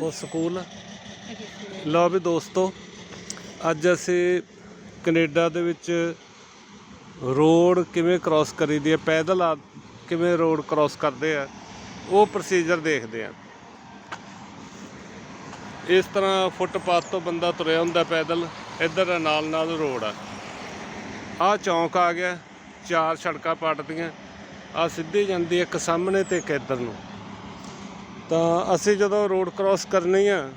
ਉਹ ਸਕੂਲ ਲਓ ਵੀ ਦੋਸਤੋ, ਅੱਜ ਅਸੀਂ ਕੈਨੇਡਾ ਦੇ ਵਿੱਚ ਰੋਡ ਕਿਵੇਂ ਕ੍ਰਾਸ ਕਰੀਦੀ ਹੈ, ਪੈਦਲ ਆ ਕਿਵੇਂ ਰੋਡ ਕ੍ਰਾਸ ਕਰਦੇ ਆ, ਉਹ ਪ੍ਰੋਸੀਜਰ ਦੇਖਦੇ ਆ। ਇਸ ਤਰ੍ਹਾਂ ਫੁੱਟਪਾਥ ਤੋਂ ਬੰਦਾ ਤੁਰਿਆ ਹੁੰਦਾ ਪੈਦਲ, ਇੱਧਰ ਨਾਲ ਨਾਲ ਰੋਡ ਆ। ਆ ਚੌਂਕ ਆ ਗਿਆ, ਚਾਰ ਸੜਕਾਂ ਪੱਟਦੀਆਂ ਆ ਸਿੱਧੀ ਜਾਂਦੀ ਇੱਕ ਸਾਹਮਣੇ ਤੇ ਇੱਕ ਇੱਧਰ ਨੂੰ। ਤਾਂ ਅਸੀਂ ਜਦੋਂ ਰੋਡ ਕ੍ਰਾਸ ਕਰਨੀ ਆ,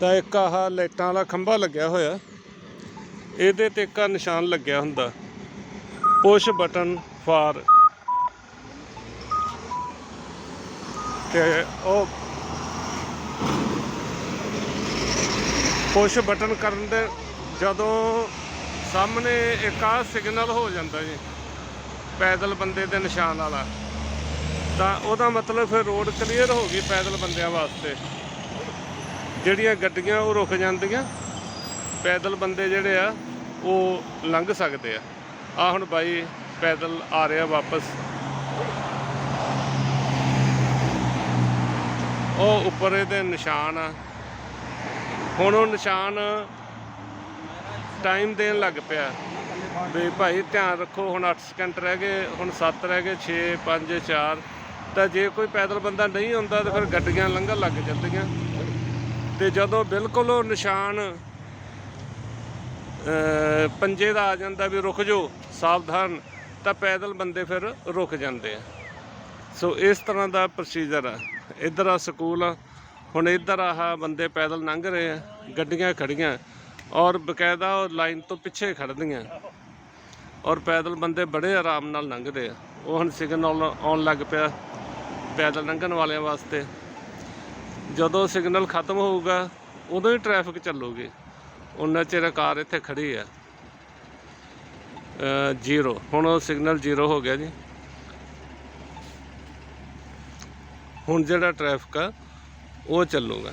ਤਾਂ ਇੱਕ ਆਹ ਲਾਈਟਾਂ ਵਾਲਾ ਖੰਭਾ ਲੱਗਿਆ ਹੋਇਆ। ਇਹਦੇ ਤੇ ਇੱਕ ਆਹ ਨਿਸ਼ਾਨ ਲੱਗਿਆ ਹੁੰਦਾ। ਪੁਸ਼ ਬਟਨ ਫਾਰ ਤੇ ਉਹ ਪੁਸ਼ ਬਟਨ ਕਰਨ ਦੇ ਜਦੋਂ ਸਾਹਮਣੇ ਇੱਕ ਆਹ ਸਿਗਨਲ ਹੋ ਜਾਂਦਾ ਜੀ, ਪੈਦਲ ਬੰਦੇ ਦੇ ਨਿਸ਼ਾਨ ਵਾਲਾ। ਤਾਂ ਉਹਦਾ ਮਤਲਬ ਫਿਰ ਰੋਡ ਕਲੀਅਰ ਹੋ ਗਈ ਪੈਦਲ ਬੰਦਿਆਂ ਵਾਸਤੇ। ਜਿਹੜੀਆਂ ਗੱਡੀਆਂ ਉਹ ਰੁਕ ਜਾਂਦੀਆਂ, ਪੈਦਲ ਬੰਦੇ ਜਿਹੜੇ ਆ, ਉਹ ਲੰਘ ਸਕਦੇ ਆ। ਆ ਹੁਣ ਬਾਈ ਪੈਦਲ ਆ ਰਿਹਾ ਵਾਪਸ। ਉਹ ਉੱਪਰ ਇਹਦੇ ਨਿਸ਼ਾਨ ਆ। ਹੁਣ ਉਹ ਨਿਸ਼ਾਨ ਟਾਈਮ ਦੇਣ ਲੱਗ ਪਿਆ। ਵੀ ਭਾਈ ਧਿਆਨ ਰੱਖੋ, ਹੁਣ 8 ਸਕਿੰਟ ਰਹਿ ਗਏ, ਹੁਣ 7 ਰਹਿ ਗਏ 6 5 4 ਤਾਂ ਜੇ ਕੋਈ ਪੈਦਲ ਬੰਦਾ ਨਹੀਂ ਹੁੰਦਾ ਤਾਂ ਫਿਰ ਗੱਡੀਆਂ ਲੰਘਣ ਲੱਗ ਜਾਂਦੀਆਂ। ਤੇ ਜਦੋਂ ਬਿਲਕੁਲ ਉਹ ਨਿਸ਼ਾਨ ਪੰਜੇ ਦਾ ਆ ਜਾਂਦਾ ਵੀ ਰੁਕ ਜਾਓ, ਸਾਵਧਾਨ, ਤਾਂ ਪੈਦਲ ਬੰਦੇ ਫਿਰ ਰੁਕ ਜਾਂਦੇ ਆ। ਸੋ ਇਸ ਤਰ੍ਹਾਂ ਦਾ ਪ੍ਰੋਸੀਜਰ ਆ। ਇੱਧਰ ਆ ਸਕੂਲ ਆ। ਹੁਣ ਇੱਧਰ ਆਹ ਬੰਦੇ ਪੈਦਲ ਲੰਘ ਰਹੇ ਆ, ਗੱਡੀਆਂ ਖੜੀਆਂ, ਔਰ ਬਕਾਇਦਾ ਉਹ ਲਾਈਨ ਤੋਂ ਪਿੱਛੇ ਖੜਦੀਆਂ ਔਰ ਪੈਦਲ ਬੰਦੇ ਬੜੇ ਆਰਾਮ ਨਾਲ ਲੰਘਦੇ ਆ। ਉਹ ਹੁਣ ਸਿਗਨਲ ਆਉਣ ਲੱਗ ਪਿਆ। ਪੈਦਲ ਲੰਘਣ ਵਾਲਿਆਂ ਵਾਸਤੇ। ਜਦੋਂ ਸਿਗਨਲ ਖਤਮ ਹੋਊਗਾ ਉਦੋਂ ਹੀ ਟ੍ਰੈਫਿਕ ਚੱਲੂਗੀ। ਉਹਨਾਂ ਚਿਰ ਕਾਰ ਇੱਥੇ ਖੜੀ ਆ ਜ਼ੀਰੋ ਹੁਣ ਉਹ ਸਿਗਨਲ ਜ਼ੀਰੋ ਹੋ ਗਿਆ ਜੀ। ਹੁਣ ਜਿਹੜਾ ਟ੍ਰੈਫਿਕ ਆ ਉਹ ਚੱਲੂਗਾ।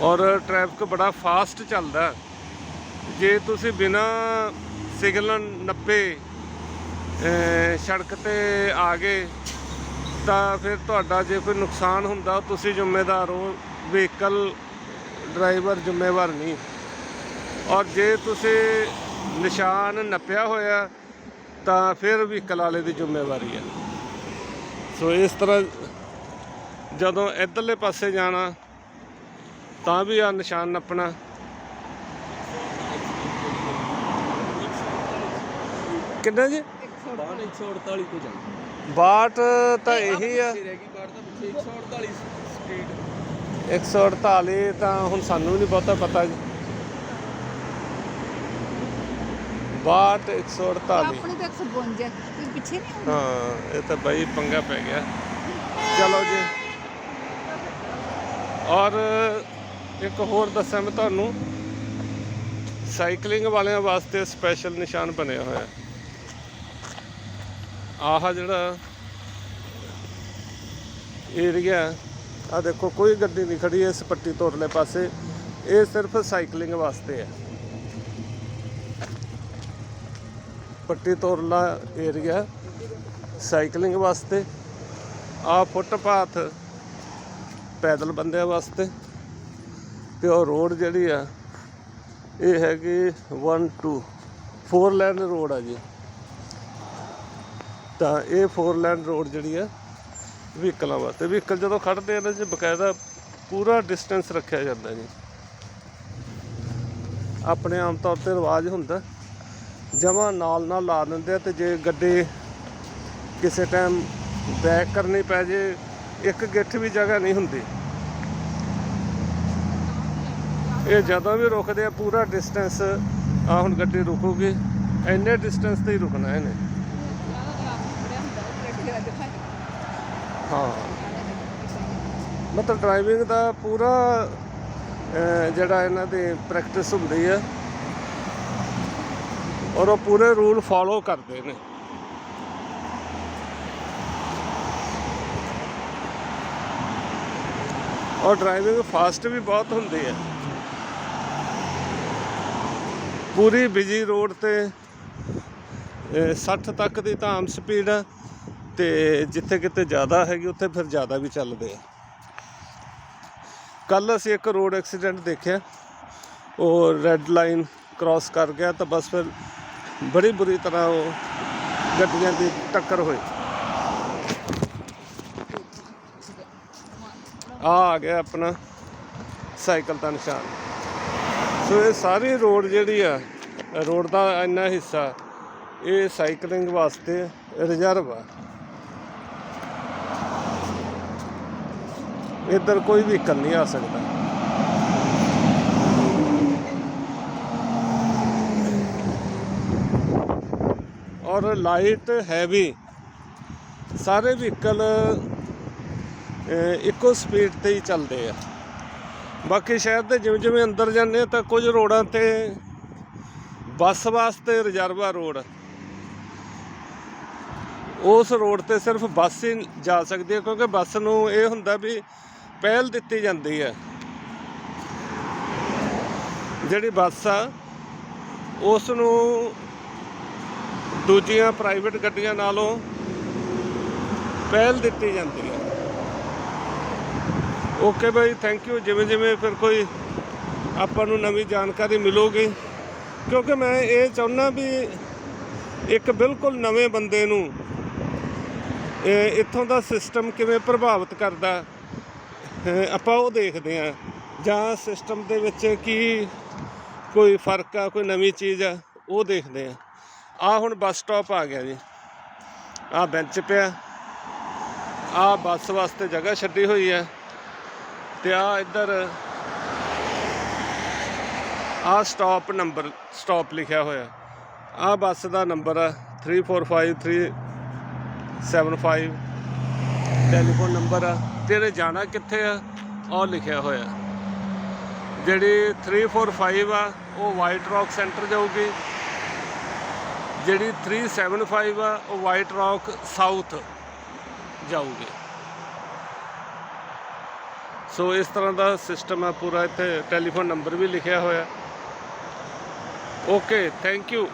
ਔਰ ਟ੍ਰੈਫਿਕ ਬੜਾ ਫਾਸਟ ਚੱਲਦਾ। ਜੇ ਤੁਸੀਂ ਬਿਨਾ ਸਿਗਨਲ ਨੱਪੇ ਅਹ, ਸੜਕ ਤੇ ਆ ਗਏ, ਤਾਂ ਫਿਰ ਤੁਹਾਡਾ ਜੇ ਕੋਈ ਨੁਕਸਾਨ ਹੁੰਦਾ, ਤੁਸੀਂ ਜ਼ਿੰਮੇਦਾਰ ਹੋ ਵਹੀਕਲ ਡਰਾਈਵਰ ਜ਼ਿੰਮੇਵਾਰ ਨਹੀਂ। ਔਰ ਜੇ ਤੁਸੀਂ ਨਿਸ਼ਾਨ ਨੱਪਿਆ ਹੋਇਆ, ਤਾਂ ਫਿਰ ਵਹੀਕਲ ਵਾਲੇ ਦੀ ਜ਼ਿੰਮੇਵਾਰੀ ਹੈ। ਸੋ ਇਸ ਤਰ੍ਹਾਂ ਜਦੋਂ ਇੱਧਰਲੇ ਪਾਸੇ ਜਾਣਾ, ਤਾਂ ਵੀ ਆ ਨਿਸ਼ਾਨ ਨੱਪਣਾ। ਕਿੰਨਾ ਜੀ? ਬਾਹਰ 148 ਤੇ ਜਾਂਦੀ। ਬਾਟ ਤਾਂ ਇਹੀ ਆ। ਰਹਿ ਗਈ ਬਾਹਰ ਤਾਂ ਪਿੱਛੇ 148 ਸਪੀਡ 148 ਤਾਂ ਹੁਣ ਸਾਨੂੰ ਵੀ ਨਹੀਂ ਬਹੁਤਾ ਪਤਾ ਜੀ। ਬਾਟ 148 ਆਪਣੇ ਤਾਂ 152 ਕੋਈ ਪਿੱਛੇ ਨਹੀਂ ਹੁੰਦਾ ਹਾਂ ਇਹ ਤਾਂ ਬਾਈ ਪੰਗਾ ਪੈ ਗਿਆ। ਚਲੋ ਜੀ। ਔਰ ਇੱਕ ਹੋਰ ਦੱਸਾਂ ਮੈਂ ਤੁਹਾਨੂੰ। ਸਾਈਕਲਿੰਗ ਵਾਲਿਆਂ ਵਾਸਤੇ ਸਪੈਸ਼ਲ ਨਿਸ਼ਾਨ ਬਣਿਆ ਹੋਇਆ। ਆਹ ਜਿਹੜਾ ਏਰੀਆ ਆ ਦੇਖੋ, ਕੋਈ ਗੱਡੀ ਨਹੀਂ ਖੜੀ, ਇਸ ਪੱਟੀ ਤੋਂ ਪਾਸੇ। ਇਹ ਸਿਰਫ ਸਾਈਕਲਿੰਗ ਵਾਸਤੇ ਹੈ। ਪੱਟੀ ਤੋਂ ਏਰੀਆ ਸਾਈਕਲਿੰਗ ਵਾਸਤੇ। ਆ ਫੁੱਟਪਾਥ ਪੈਦਲ ਬੰਦਿਆਂ ਵਾਸਤੇ। ਤੇ ਉਹ ਰੋਡ ਜਿਹੜੀ ਆ, ਇਹ ਹੈਗੀ 1 2 4 ਲੈਨ ਰੋਡ ਆ ਜੀ। ਤਾਂ ਇਹ ਫੋਰ ਲੈਨ ਰੋਡ ਜਿਹੜੀ ਆ ਵਹੀਕਲਾਂ ਵਾਸਤੇ। ਵਹੀਕਲ ਜਦੋਂ ਖੜਦੇ ਆ ਇਹਨਾਂ 'ਚ ਬਕਾਇਦਾ ਪੂਰਾ ਡਿਸਟੈਂਸ ਰੱਖਿਆ ਜਾਂਦਾ ਜੀ। ਆਪਣੇ ਆਮ ਤੌਰ ਤੇ ਰਿਵਾਜ ਹੁੰਦਾ, ਜਮਾਂ ਨਾਲ ਨਾਲ ਲਾ ਦਿੰਦੇ ਆ ਤੇ ਜੇ ਗੱਡੀ ਕਿਸੇ ਟਾਈਮ ਬੈਕ ਕਰਨੀ ਪੈ ਜੇ, ਇੱਕ ਗਿੱਠ ਵੀ ਜਗ੍ਹਾ ਨਹੀਂ ਹੁੰਦੀ। ਇਹ ਜਦੋਂ ਵੀ ਰੁਕਦੇ ਆ, ਪੂਰਾ ਡਿਸਟੈਂਸ ਆ ਹੁਣ ਗੱਡੀ ਰੁਕੂਗੀ, ਇੰਨੇ ਡਿਸਟੈਂਸ ਤੇ ਹੀ ਰੁਕਣਾ ਇਹਨੇ। ਹਾਂ। ਮਤਲਬ ਡਰਾਈਵਿੰਗ ਦਾ ਪੂਰਾ ਜਿਹੜਾ ਇਹਨਾਂ ਦੀ ਪ੍ਰੈਕਟਿਸ ਹੁੰਦੀ ਹੈ ਔਰ ਉਹ ਪੂਰੇ ਰੂਲ ਫਾਲੋ ਕਰਦੇ ਨੇ। ਔਰ ਡਰਾਈਵਿੰਗ ਫਾਸਟ ਵੀ ਬਹੁਤ ਹੁੰਦੀ ਹੈ। ਪੂਰੀ ਬਿਜ਼ੀ ਰੋਡ ਤੇ ਅਹ, 60 ਤੱਕ ਦੀ ਤਾਂ ਆਮ ਸਪੀਡ ਤੇ ਜਿੱਥੇ ਕਿਤੇ ਜ਼ਿਆਦਾ ਹੈਗੀ, ਉੱਥੇ ਫਿਰ ਜ਼ਿਆਦਾ ਵੀ ਚੱਲਦੇ ਆ। ਕੱਲ ਅਸੀਂ ਇੱਕ ਰੋਡ ਐਕਸੀਡੈਂਟ ਦੇਖਿਆ। ਉਹ ਰੈੱਡ ਲਾਈਨ ਕ੍ਰਾਸ ਕਰ ਗਿਆ ਤਾਂ ਬਸ ਫਿਰ ਬੜੀ ਬੁਰੀ ਤਰ੍ਹਾਂ ਉਹ ਗੱਡੀਆਂ ਦੀ ਟੱਕਰ ਹੋਈ। ਆ ਆ ਗਿਆ ਆਪਣਾ ਸਾਈਕਲ ਦਾ ਨਿਸ਼ਾਨ। ਸੋ ਇਹ ਸਾਰੀ ਰੋਡ ਜਿਹੜੀ ਆ, ਰੋਡ ਦਾ ਇੰਨਾ ਹਿੱਸਾ, ਇਹ ਸਾਈਕਲਿੰਗ ਵਾਸਤੇ ਰਿਜ਼ਰਵ ਆ। ਇੱਧਰ ਕੋਈ ਵਹੀਕਲ ਨਹੀਂ ਆ ਸਕਦਾ। ਔਰ ਲਾਈਟ ਹੈਵੀ। ਸਾਰੇ ਵਹੀਕਲ ਇੱਕੋ ਸਪੀਡ ਤੇ ਹੀ ਚੱਲਦੇ ਆ। ਬਾਕੀ ਸ਼ਹਿਰ ਦੇ ਜਿਵੇਂ ਜਿਵੇਂ ਅੰਦਰ ਜਾਂਦੇ ਆ ਤਾਂ ਕੁਝ ਰੋਡਾਂ ਤੇ ਬੱਸ ਵਾਸਤੇ ਰਿਜ਼ਰਵਾ ਰੋਡ। ਉਸ ਰੋਡ ਤੇ ਸਿਰਫ ਬੱਸ ਹੀ ਜਾ ਸਕਦੀ ਹੈ ਕਿਉਂਕਿ ਬੱਸ ਨੂੰ ਇਹ ਹੁੰਦਾ ਵੀ ਪਹਿਲ ਦਿੱਤੀ ਜਾਂਦੀ ਹੈ। ਜਿਹੜੀ ਬੱਸ ਆ ਉਸ ਨੂੰ ਦੂਜੀਆਂ ਪ੍ਰਾਈਵੇਟ ਗੱਡੀਆਂ ਨਾਲੋਂ ਪਹਿਲ ਦਿੱਤੀ ਜਾਂਦੀ ਹੈ। ਓਕੇ ਭਾਈ ਥੈਂਕ ਯੂ ਜਿਵੇਂ ਜਿਵੇਂ ਫਿਰ ਕੋਈ ਆਪਾਂ ਨੂੰ ਨਵੀਂ ਜਾਣਕਾਰੀ ਮਿਲੂਗੀ। ਕਿਉਂਕਿ ਮੈਂ ਇਹ ਚਾਹੁੰਦਾ ਵੀ ਇੱਕ ਬਿਲਕੁਲ ਨਵੇਂ ਬੰਦੇ ਨੂੰ ਇੱਥੋਂ ਦਾ ਸਿਸਟਮ ਕਿਵੇਂ ਪ੍ਰਭਾਵਿਤ ਕਰਦਾ ਆਪਾਂ ਉਹ ਦੇਖਦੇ ਆ ਜਾਂ ਸਿਸਟਮ ਦੇ ਵਿੱਚ ਕੀ ਕੋਈ ਫ਼ਰਕ ਆ, ਕੋਈ ਨਵੀਂ ਚੀਜ਼ ਆ, ਉਹ ਦੇਖਦੇ ਆ ਆ ਹੁਣ ਬੱਸ ਸਟਾਪ ਆ ਗਿਆ ਜੀ। ਆ ਬੈਂਚ ਪਿਆ। ਆ ਬੱਸ ਵਾਸਤੇ ਜਗ੍ਹਾ ਛੱਡੀ ਹੋਈ ਹੈ। ਤੇ ਆ ਇੱਧਰ ਆ ਸਟਾਪ ਨੰਬਰ ਸਟਾਪ ਲਿਖਿਆ ਹੋਇਆ। ਆ ਬੱਸ ਦਾ ਨੰਬਰ ਆ 345375 ਟੈਲੀਫੋਨ ਨੰਬਰ ਆ ਤੇਰੇ ਜਾਣਾ ਕਿੱਥੇ ਆ? ਉਹ ਲਿਖਿਆ ਹੋਇਆ। ਜਿਹੜੀ 345 ਆ, ਉਹ ਵਾਈਟ ਰੌਕ ਸੈਂਟਰ ਜਾਊਗੀ। ਜਿਹੜੀ 375 ਆ, ਉਹ ਵਾਈਟ ਰੌਕ ਸਾਊਥ ਜਾਊਗੀ। ਸੋ ਇਸ ਤਰ੍ਹਾਂ ਦਾ ਸਿਸਟਮ ਆ ਪੂਰਾ। ਇੱਥੇ ਟੈਲੀਫੋਨ ਨੰਬਰ ਵੀ ਲਿਖਿਆ ਹੋਇਆ। Okay thank you